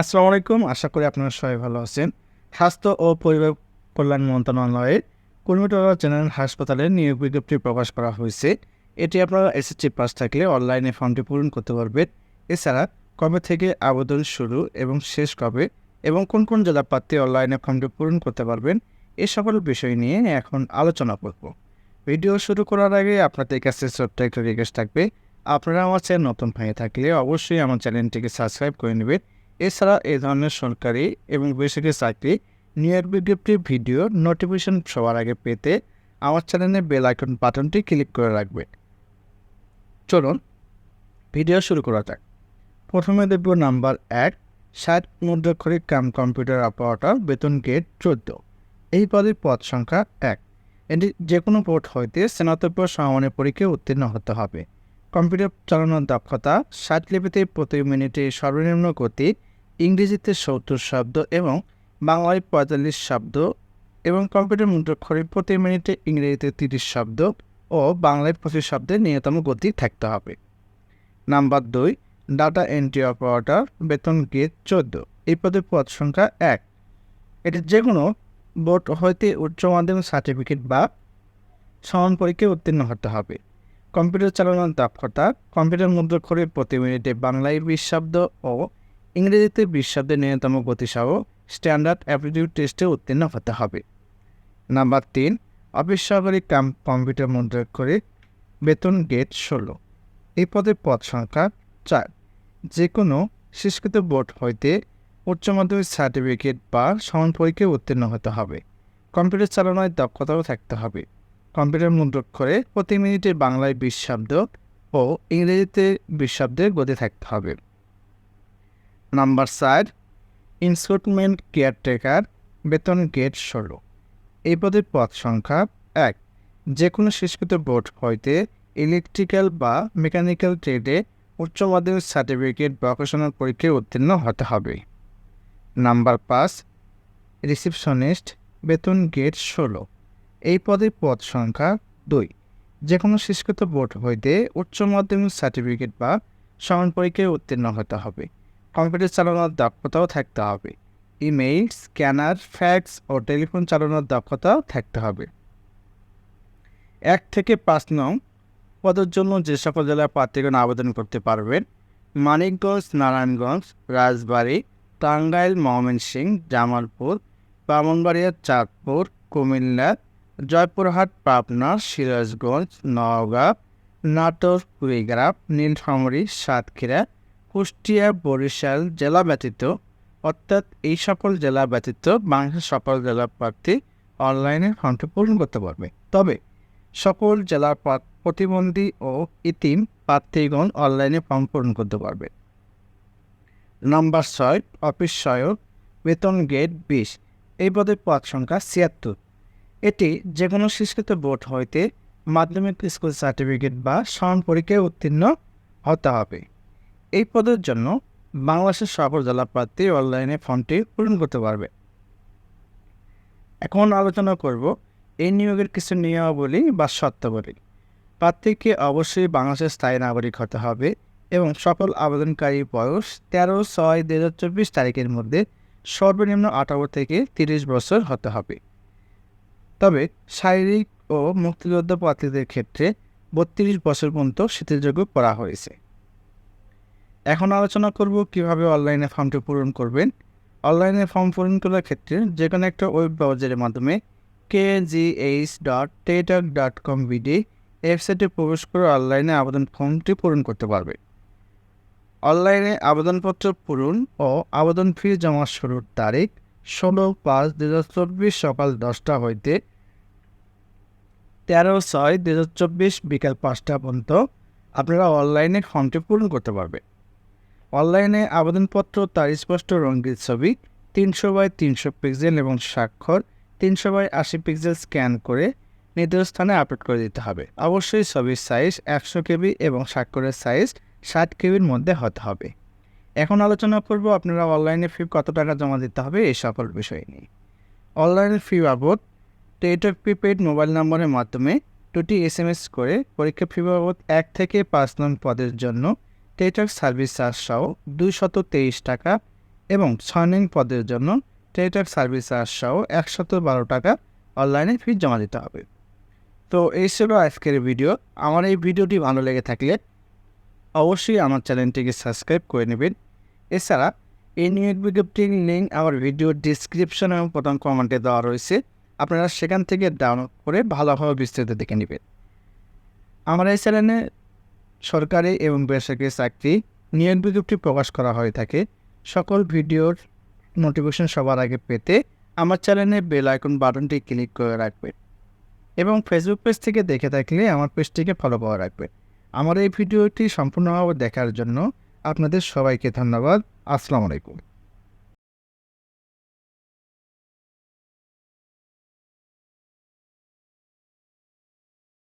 আসসালামু আলাইকুম। আশা করি আপনারা সবাই ভালো আছেন। স্বাস্থ্য ও পরিবার কল্যাণ মন্ত্রণালয়ের কর্মীটোলা জেনারেল হাসপাতালে নিয়োগ বিজ্ঞপ্তি প্রকাশ করা হয়েছে। এটি আপনারা এসএসসি পাস থাকলে অনলাইনে ফর্মটি পূরণ করতে পারবেন। এছাড়া কবে থেকে আবেদন শুরু এবং শেষ কবে এবং কোন কোন জেলা প্রার্থী অনলাইনে ফর্মটি পূরণ করতে পারবেন এই সকল বিষয় নিয়ে এখন আলোচনা করব। ভিডিও শুরু করার আগে আপনাদের কাছে ছোট্ট একটা রিকোয়েস্ট থাকবে। আপনারা আমার চ্যানেল নতুন হয়ে থাকলে অবশ্যই আমার চ্যানেলটিকে সাবস্ক্রাইব করে নেবেন। এছাড়া এই ধরনের সরকারি এবং বেসরকারি চাকরি, নিয়োগ বিজ্ঞপ্তির ভিডিও, নোটিফিকেশন সবার আগে পেতে আমার চ্যানেলে বেল আইকন বাটনটি ক্লিক করে রাখবেন চলুন, ভিডিও শুরু করা যাক। প্রথমে দেখব নাম্বার এক, ষাট মুদ্রাক্ষরিক কাম কম্পিউটার অপারেটর, বেতন গেট চোদ্দ। এই পদের পদ সংখ্যা এক। এটি যে কোনো পোর্ট হইতে স্নাতক সমানের পরীক্ষায় উত্তীর্ণ হতে হবে। কম্পিউটার চালানোর দক্ষতা ষাট লিপিতে প্রতি মিনিটে সর্বনিম্ন গতি, ইংরেজিতে সত্তর শব্দ এবং বাংলায় পঁয়তাল্লিশ শব্দ এবং কম্পিউটার মুদ্রাক্ষরে প্রতি মিনিটে ইংরেজিতে তিরিশ শব্দ ও বাংলায় পঁচিশ শব্দের নিয়তম গতি থাকতে হবে। নাম্বার দুই, ডাটা এন্ট্রি অপারেটর, বেতন গেট চোদ্দ। এই পদের পদ সংখ্যা এক। এটি যে কোনো বোর্ড হইতে উচ্চ মাধ্যমিক সার্টিফিকেট বা সমান পরীক্ষায় উত্তীর্ণ হতে হবে। কম্পিউটার চালানোর দক্ষতা, কম্পিউটার মুদ্রাক্ষরে প্রতি মিনিটে বাংলায় বিশ শব্দ ও ইংরেজিতে বিশ শব্দের ন্যূনতম গতিসহ স্ট্যান্ডার্ড অ্যাপটিটিউড টেস্টে উত্তীর্ণ হতে হবে। নাম্বার তিন, অফিস সহকারী কাম কম্পিউটার মুদ্রাক্ষরে বেতন গেট ষোলো। এই পদের পদ সংখ্যা চার। যে কোনো শিষ্কৃত বোর্ড হইতে উচ্চ মাধ্যমিক সার্টিফিকেট বা সমান পরীক্ষায় উত্তীর্ণ হতে হবে। কম্পিউটার চালানোর দক্ষতাও থাকতে হবে। কম্পিউটার মুদ্রাক্ষরে প্রতি মিনিটে বাংলায় বিশ শব্দ ও ইংরেজিতে বিশ শব্দের গতি থাকতে হবে। নাম্বার চার ইনস্টলমেন্ট কেয়ারটেকার বেতন গেট ষোলো। এই পদের পদ সংখ্যা এক। যে কোনো শিষ্কৃত বোর্ড হইতে ইলেকট্রিক্যাল বা মেকানিক্যাল ট্রেডে উচ্চ মাধ্যমিক সার্টিফিকেট ভোকেশনাল পরীক্ষায় উত্তীর্ণ হতে হবে। নাম্বার পাঁচ রিসিপশনিস্ট বেতন গেট ষোলো। এই পদের পদ সংখ্যা দুই। যে কোনো শিষ্কৃত বোর্ড হইতে উচ্চ মাধ্যমিক সার্টিফিকেট বা সমান পরীক্ষায় উত্তীর্ণ হতে হবে। কম্পিউটার চালানোর দক্ষতাও থাকতে হবে। ইমেইল, স্ক্যানার, ফ্যাক্স ও টেলিফোন চালানোর দক্ষতাও থাকতে হবে। এক থেকে পাঁচ নং পদের জন্য যে সকল জেলার প্রার্থীগণ আবেদন করতে পারবেন, মানিকগঞ্জ, নারায়ণগঞ্জ, রাজবাড়ী, টাঙ্গাইল, ময়মনসিংহ, জামালপুর, ব্রাহ্মণবাড়িয়া, চাঁদপুর, কুমিল্লা জয়পুরহাট, পাবনা, সিরাজগঞ্জ, নওগাঁ, নাটোর, কুড়িগ্রাম, নীলফামারী, সাতক্ষীরা, কুষ্টিয়া, বরিশাল জেলা ব্যতীত, অর্থাৎ এই সকল জেলা ব্যতীত বাংলাদেশের সকল জেলার প্রার্থী অনলাইনে ফর্মটি পূরণ করতে পারবে। তবে সকল জেলার প্রতিবন্ধী ও ইতিম প্রার্থীগণ অনলাইনে ফর্ম পূরণ করতে পারবে। নাম্বার ছয়, অফিস সহায়ক, বেতন গেট বিশ। এই পদের পদ সংখ্যা ছিয়াত্তর। এটি যে কোনো শিক্ষিত বোর্ড হইতে মাধ্যমিক স্কুল সার্টিফিকেট বা সমান পরীক্ষায় উত্তীর্ণ হতে হবে। এই পদের জন্য বাংলাদেশের সকল জেলা প্রার্থী অনলাইনে ফর্মটি পূরণ করতে পারবে। এখন আলোচনা করব এই নিয়োগের কিছু নিয়মাবলী বা শর্তাবলী। প্রার্থীকে অবশ্যই বাংলাদেশের স্থায়ী নাগরিক হতে হবে এবং সকল আবেদনকারী বয়স তেরো ছয় দু হাজার চব্বিশ তারিখের মধ্যে সর্বনিম্ন আঠারো থেকে তিরিশ বছর হতে হবে। তবে শারীরিক ও মুক্তিযোদ্ধা প্রার্থীদের ক্ষেত্রে বত্রিশ বছর পর্যন্ত শিথিলযোগ্য করা হয়েছে। এখন আলোচনা করব কীভাবে অনলাইনে ফর্মটি পূরণ করবেন। অনলাইনে ফর্ম পূরণ করার ক্ষেত্রে যে কোনো একটা ওয়েব ব্রাউজারের মাধ্যমে K G H dot teletalk dot com BD ওয়েবসাইটে প্রবেশ করে অনলাইনে আবেদন ফর্মটি পূরণ করতে পারবে। অনলাইনে আবেদনপত্র পূরণ ও আবেদন ফি জমা শুরুর তারিখ ষোলো পাঁচ দু হাজার চব্বিশ সকাল দশটা হইতে তেরো ছয় দু হাজার চব্বিশ বিকাল পাঁচটা পর্যন্ত আপনারা অনলাইনে ফর্মটি পূরণ করতে পারবে। অনলাইনে আবেদনপত্র, তার স্পষ্ট রঙ্গিত ছবি, তিনশো বাই তিনশো পিক্সেল এবং স্বাক্ষর, তিনশো বাই আশি পিক্সেল স্ক্যান করে নির্দিষ্ট স্থানে আপলোড করে দিতে হবে। অবশ্যই ছবির সাইজ একশো কেবি এবং স্বাক্ষরের সাইজ ষাট কেবির মধ্যে হতে হবে। এখন আলোচনা করব আপনারা অনলাইনে ফি কত টাকা জমা দিতে হবে এই সকল বিষয় নিয়ে। অনলাইনে ফি বাবদ টেটক প্রিপেড মোবাইল নম্বরের মাধ্যমে দুটি এস এম এস করে পরীক্ষা ফি বাবদ এক থেকে পাঁচ নং পদের জন্য টেটক সার্ভিস চার্জ সহ দুইশত তেইশ টাকা এবং ছয় নং পদের জন্য টেটার সার্ভিস চার্জ সহ একশত বারো টাকা অনলাইনে ফি জমা দিতে হবে। তো এই ছিল আজকের ভিডিও আমার এই ভিডিওটি ভালো লেগে থাকলে অবশ্যই আমার চ্যানেলটিকে সাবস্ক্রাইব করে নেবেন। এছাড়া এই নিয়োগ বিজ্ঞপ্তির লিঙ্ক আমার ভিডিও ডিসক্রিপশন এবং প্রথম কমেন্টে দেওয়া রয়েছে। আপনারা সেখান থেকে ডাউনলোড করে ভালোভাবে বিস্তারিত দেখে নেবেন। আমার এই চ্যানেলে সরকারি এবং বেসরকারি চাকরি নিয়োগ বিজ্ঞপ্তি প্রকাশ করা হয়ে থাকে। সকল ভিডিওর নোটিফিকেশন সবার আগে পেতে আমার চ্যানেলে বেল আইকন বাটনটি ক্লিক করে রাখবেন এবং ফেসবুক পেজ থেকে দেখে থাকলে আমার পেজটিকে ফলো করে রাখবেন। আমার এই ভিডিওটি সম্পূর্ণভাবে দেখার জন্য আপনাদের সবাইকে ধন্যবাদ। আসসালামু আলাইকুম।